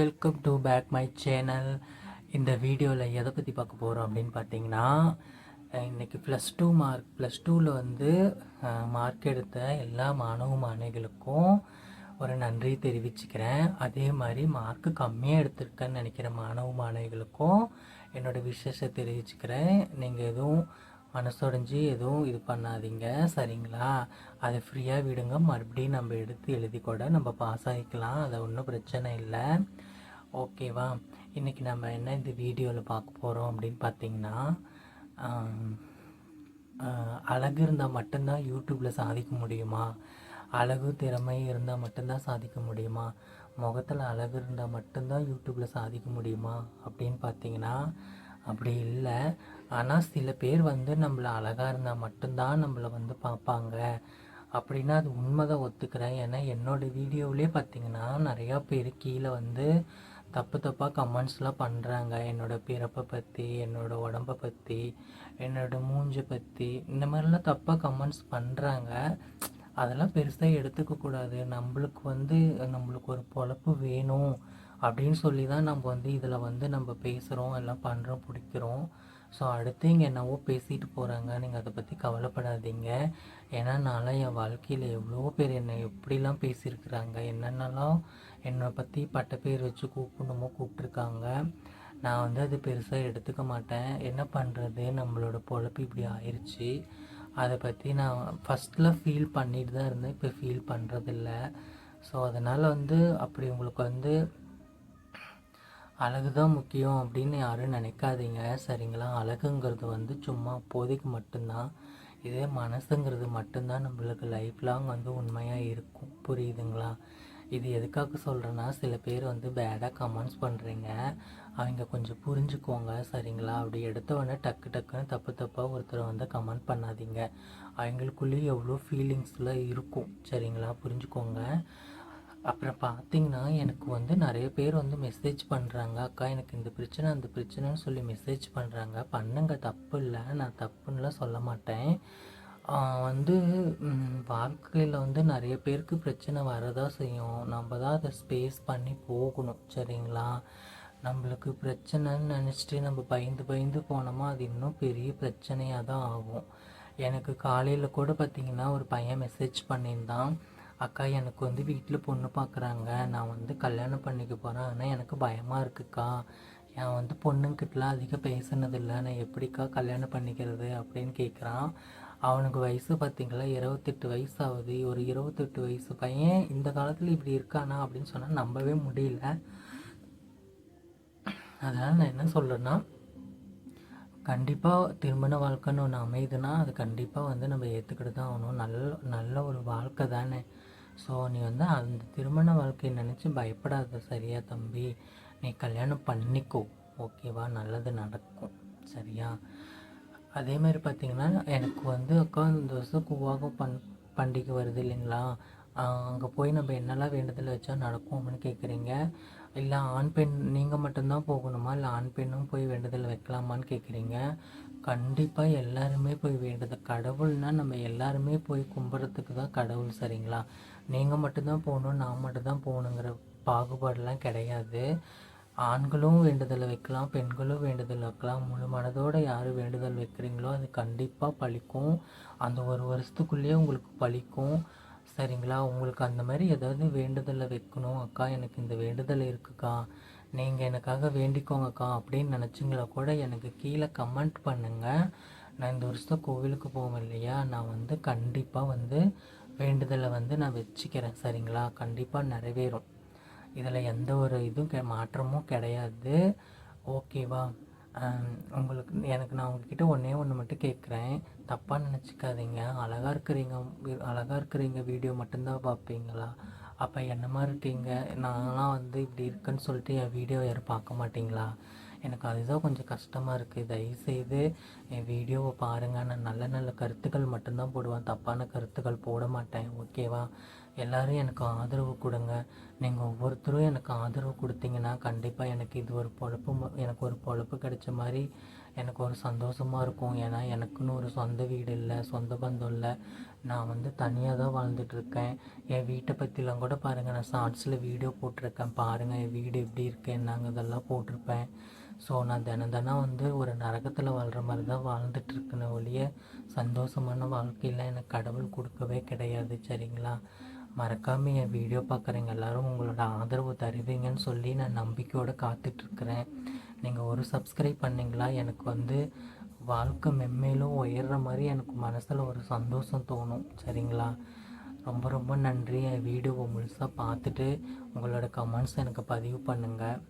Welcome to back my channel இந்த வீடியோவில் எதை பற்றி பார்க்க போகிறோம் அப்படின்னு பார்த்தீங்கன்னா இன்றைக்கி ப்ளஸ் டூ மார்க் ப்ளஸ் டூவில் வந்து மார்க் எடுத்த எல்லா மாணவ மாணவிகளுக்கும் ஒரு நன்றி தெரிவிச்சுக்கிறேன். அதே மாதிரி மார்க்கு கம்மியாக எடுத்திருக்கேன்னு நினைக்கிற மாணவ மாணவிகளுக்கும் என்னோட விஷயத்தை தெரிவிச்சுக்கிறேன். நீங்கள் எதுவும் மனசுடைஞ்சு எதுவும் இது பண்ணாதீங்க. சரிங்களா? அதை ஃப்ரீயாக விடுங்க. மறுபடியும் நம்ம எடுத்து எழுதி கூட நம்ம பாஸ் ஆகிக்கலாம். அது ஒன்றும் பிரச்சனை இல்லை. ஓகேவா இன்றைக்கி நம்ம என்ன இந்த வீடியோவில் பார்க்க போகிறோம் அப்படின்னு பார்த்தீங்கன்னா அழகு இருந்தால் மட்டும்தான் யூடியூப்பில் சாதிக்க முடியுமா? அழகு திறமை இருந்தால் மட்டும்தான் சாதிக்க முடியுமா? முகத்தில் அழகு இருந்தால் மட்டும்தான் யூடியூப்பில் சாதிக்க முடியுமா? அப்படின்னு பார்த்தீங்கன்னா அப்படி இல்லை. ஆனால் சில பேர் வந்து நம்மளை அழகாக இருந்தால் மட்டும்தான் நம்மளை வந்து பார்ப்பாங்க. அப்படின்னா அது உண்மைதான் ஒத்துக்கிறேன். ஏன்னா என்னோடய வீடியோவிலே பார்த்தீங்கன்னா நிறையா பேர் கீழே வந்து தப்பு தப்பாக கமெண்ட்ஸ்லாம் பண்ணுறாங்க என்னோடய பிறப்பை பற்றி என்னோடய உடம்பை பற்றி என்னோடய மூஞ்சை பற்றி இந்த மாதிரிலாம் தப்பாக கமெண்ட்ஸ் பண்ணுறாங்க அதெல்லாம் பெருசாக எடுத்துக்கக்கூடாது நம்மளுக்கு வந்து நம்மளுக்கு ஒரு பொழப்பு வேணும். அப்படின்னு சொல்லி தான் நம்ம வந்து இதில் வந்து நம்ம பேசுகிறோம் எல்லாம் பண்ணுறோம் பிடிக்கிறோம். ஸோ அடுத்து இங்கே என்னவோ பேசிட்டு போகிறாங்க நீங்கள் அதை பற்றி கவலைப்படாதீங்க. ஏன்னா நான்லாம் என் வாழ்க்கையில் எவ்வளோ பேர் என்னை எப்படிலாம் பேசியிருக்கிறாங்க என்னென்னலாம் என்னை பற்றி பட்ட பேர் வச்சு கூப்பிடணுமோ கூப்பிட்ருக்காங்க நான் வந்து அது பெருசாக எடுத்துக்க மாட்டேன். என்ன பண்ணுறது நம்மளோட பொழப்பு இப்படி ஆயிடுச்சு அதை பற்றி நான் ஃபஸ்ட்டில் ஃபீல் பண்ணிட்டு தான் இருந்தேன். இப்போ ஃபீல் பண்ணுறதில்ல ஸோ அதனால் வந்து அப்படி உங்களுக்கு வந்து அழகு தான் முக்கியம் அப்படின்னு யாரும் நினைக்காதீங்க. சரிங்களா? அழகுங்கிறது வந்து சும்மா அப்போதைக்கு மட்டும்தான். இதே மனசுங்கிறது மட்டும்தான் நம்மளுக்கு லைஃப் லாங் வந்து உண்மையாக இருக்கும். புரியுதுங்களா? இது எதுக்காக சொல்கிறேன்னா சில பேர் வந்து பேடாக கமெண்ட்ஸ் பண்ணுறீங்க அவங்க கொஞ்சம் புரிஞ்சுக்கோங்க. சரிங்களா? அப்படி எடுத்தவொடனே டக்கு டக்குன்னு தப்பு தப்பாக ஒருத்தரை வந்து கமெண்ட் பண்ணாதீங்க. அவங்களுக்குள்ளேயும் எவ்வளோ ஃபீலிங்ஸ்லாம் இருக்கும். சரிங்களா? புரிஞ்சுக்கோங்க. அப்புறம் பார்த்தீங்கன்னா எனக்கு வந்து நிறைய பேர் வந்து மெசேஜ் பண்ணுறாங்க அக்கா எனக்கு இந்த பிரச்சனை அந்த பிரச்சனைன்னு சொல்லி மெசேஜ் பண்ணுறாங்க பண்ணுங்க தப்பு இல்லை. நான் தப்புன்னுலாம் சொல்ல மாட்டேன். வந்து வாழ்க்கையில் வந்து நிறைய பேருக்கு பிரச்சனை வரதான் செய்யும். நம்ம தான் அதை ஸ்பேஸ் பண்ணி போகணும் சரிங்களா? நம்மளுக்கு பிரச்சனைன்னு நினச்சிட்டு நம்ம பயந்து பயந்து போனோமா அது இன்னும் பெரிய பிரச்சனையாக தான் ஆகும். எனக்கு காலையில் கூட பார்த்தீங்கன்னா ஒரு பையன் மெசேஜ் பண்ணியிருந்தான். அக்கா எனக்கு வந்து வீட்டில் பொண்ணு பார்க்குறாங்க நான் வந்து கல்யாணம் பண்ணிக்க போகிறேன் ஆனால் எனக்கு பயமாக இருக்குக்கா. என் வந்து பொண்ணுங்கிட்டலாம் அதிகம் பேசுனதில்லை. நான் எப்படிக்கா கல்யாணம் பண்ணிக்கிறது அப்படின்னு கேட்குறான் அவனுக்கு வயசு பார்த்திங்களா இருபத்தெட்டு வயசு ஆகுது ஒரு இருபத்தெட்டு வயசு பையன் இந்த காலத்தில் இப்படி இருக்கானா அப்படின்னு சொன்னால் நம்பவே முடியல. அதனால் நான் என்ன சொல்கிறேன்னா கண்டிப்பாக திருமண வாழ்க்கைன்னு ஒன்று அமையுதுன்னா அது கண்டிப்பாக வந்து நம்ம ஏற்றுக்கிட்டு தான் ஆகணும். நல்ல நல்ல ஒரு வாழ்க்கை தானே. ஸோ நீ வந்து அந்த திருமண வாழ்க்கையை நினச்சி பயப்படாத சரியா தம்பி. நீ கல்யாணம் பண்ணிக்கோ. ஓகேவா நல்லது நடக்கும். சரியா? அதே மாதிரி பார்த்தீங்கன்னா எனக்கு வந்து அக்கா இந்த வருஷம் கூவாகம் பண் பண்டிகை வருது இல்லைங்களா? அங்கே போய் நம்ம என்னெல்லாம் வேண்டுதல் வச்சா நடக்கும் அப்படின்னு கேட்குறீங்க இல்லை ஆண் பெண் நீங்கள் மட்டும்தான் போகணுமா? இல்லை ஆண் பெண்ணும் போய் வேண்டுதல் வைக்கலாமான்னு கேட்குறீங்க கண்டிப்பாக எல்லாருமே போய் வேண்டுதல். கடவுள்னா நம்ம எல்லாருமே போய் கும்பிட்றதுக்கு தான் கடவுள் சரிங்களா? நீங்கள் மட்டும்தான் போகணும் நான் மட்டும்தான் போகணுங்கிற பாகுபாடெலாம் கிடையாது. ஆண்களும் வேண்டுதல் வைக்கலாம் பெண்களும் வேண்டுதல் வைக்கலாம். முழு மனதோடு யார் வேண்டுதல் வைக்கிறீங்களோ அது கண்டிப்பாக பலிக்கும் அந்த ஒரு வருஷத்துக்குள்ளேயே உங்களுக்கு பலிக்கும் சரிங்களா? உங்களுக்கு அந்த மாதிரி ஏதாவது வேண்டுதலை வைக்கணும். அக்கா எனக்கு இந்த வேண்டுதல் இருக்குக்கா. நீங்கள் எனக்காக வேண்டிக்கோங்கக்கா அப்படின்னு நினச்சிங்களா கூட எனக்கு கீழே கமெண்ட் பண்ணுங்கள் நான் இந்த வருஷம் கோவிலுக்கு போவேன் இல்லையா? நான் வந்து கண்டிப்பாக வந்து வேண்டுதலை வந்து நான் வச்சுக்கிறேன். சரிங்களா? கண்டிப்பாக நிறைவேறும். இதில் எந்த ஒரு இதுவும் கெ மாற்றமும் கிடையாது. ஓகேவா? உங்களுக்கு எனக்கு நான் உங்ககிட்ட ஒன்றே ஒன்று மட்டும் கேட்குறேன் தப்பாக நினச்சிக்காதீங்க. அழகாக இருக்கிறீங்க அழகாக இருக்கிறீங்க வீடியோ மட்டும்தான் பார்ப்பீங்களா? அப்போ என்ன மாதிரி இருக்கீங்க? நான்லாம் வந்து இப்படி இருக்குன்னு சொல்லிட்டு என் வீடியோ யாரும் பார்க்க மாட்டிங்களா? எனக்கு அதுதான் கொஞ்சம் கஷ்டமாக இருக்குது தயவுசெய்து என் வீடியோவை பாருங்கள் நான் நல்ல நல்ல கருத்துக்கள் மட்டும்தான் போடுவேன். தப்பான கருத்துக்கள் போட மாட்டேன். ஓகேவா? எல்லோரும் எனக்கு ஆதரவு கொடுங்க. நீங்கள் ஒவ்வொருத்தரும் எனக்கு ஆதரவு கொடுத்தீங்கன்னா கண்டிப்பாக எனக்கு இது ஒரு பொழப்பு எனக்கு ஒரு பொழப்பு கிடைச்ச மாதிரி எனக்கு ஒரு சந்தோஷமாக இருக்கும். ஏன்னா எனக்குன்னு ஒரு சொந்த வீடு இல்லை சொந்த பந்தம் இல்லை. நான் வந்து தனியாக தான் வாழ்ந்துட்டுருக்கேன். என் வீட்டை பற்றிலாம் கூட பாருங்கள் நான் ஷார்ட்ஸில் வீடியோ போட்டிருக்கேன். பாருங்கள் என் வீடு எப்படி இருக்கு என்னங்க இதெல்லாம் போட்டிருப்பேன். ஸோ நான் தினம் தினம் வந்து ஒரு நரகத்தில் வாழ்கிற மாதிரி தான் வாழ்ந்துட்டுருக்கேன் ஒழிய சந்தோஷமான வாழ்க்கையில் எனக்கு கடவுள் கொடுக்கவே கிடையாது. சரிங்களா? மறக்காமல் என் வீடியோ பார்க்குறவங்க எல்லாரும் உங்களோட ஆதரவு தருவீங்கன்னு சொல்லி நான் நம்பிக்கையோடு காத்துட்ருக்குறேன் நீங்கள் ஒரு சப்ஸ்கிரைப் பண்ணிங்களா? எனக்கு வந்து வாழ்க்கை மென்மேலும் உயர்ற மாதிரி எனக்கு மனசில் ஒரு சந்தோஷம் தோணும். சரிங்களா? ரொம்ப ரொம்ப நன்றி. என் வீடியோவை முழுசாக பார்த்துட்டு உங்களோட கமெண்ட்ஸ் எனக்கு பதிவு பண்ணுங்கள்